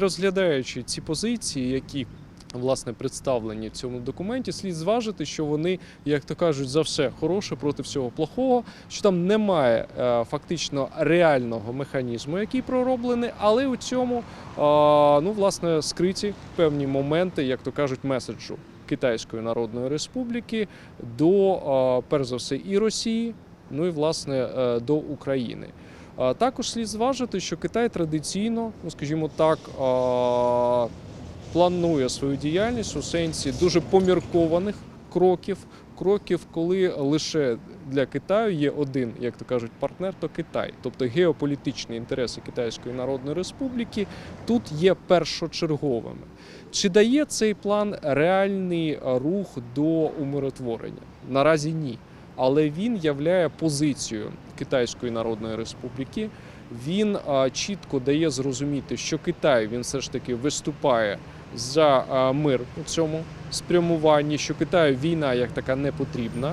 Розглядаючи ці позиції, які власне представлені в цьому документі, слід зважити, що вони, як то кажуть, за все хороше проти всього плохого, що там немає е, фактично реального механізму, який пророблений, але у цьому е, ну, власне скриті певні моменти, як то кажуть, меседжу Китайської Народної Республіки до е, перш за все і Росії, ну і власне е, до України. Також слід зважити, що Китай традиційно, ну скажімо так, планує свою діяльність у сенсі дуже поміркованих кроків. Кроків, коли лише для Китаю є один, як то кажуть, партнер, то Китай. Тобто геополітичні інтереси Китайської Народної Республіки тут є першочерговими. Чи дає цей план реальний рух до умиротворення? Наразі ні але він являє позицію Китайської Народної Республіки. Він чітко дає зрозуміти, що Китай він все ж таки виступає за мир у цьому спрямуванні, що Китаю війна як така не потрібна.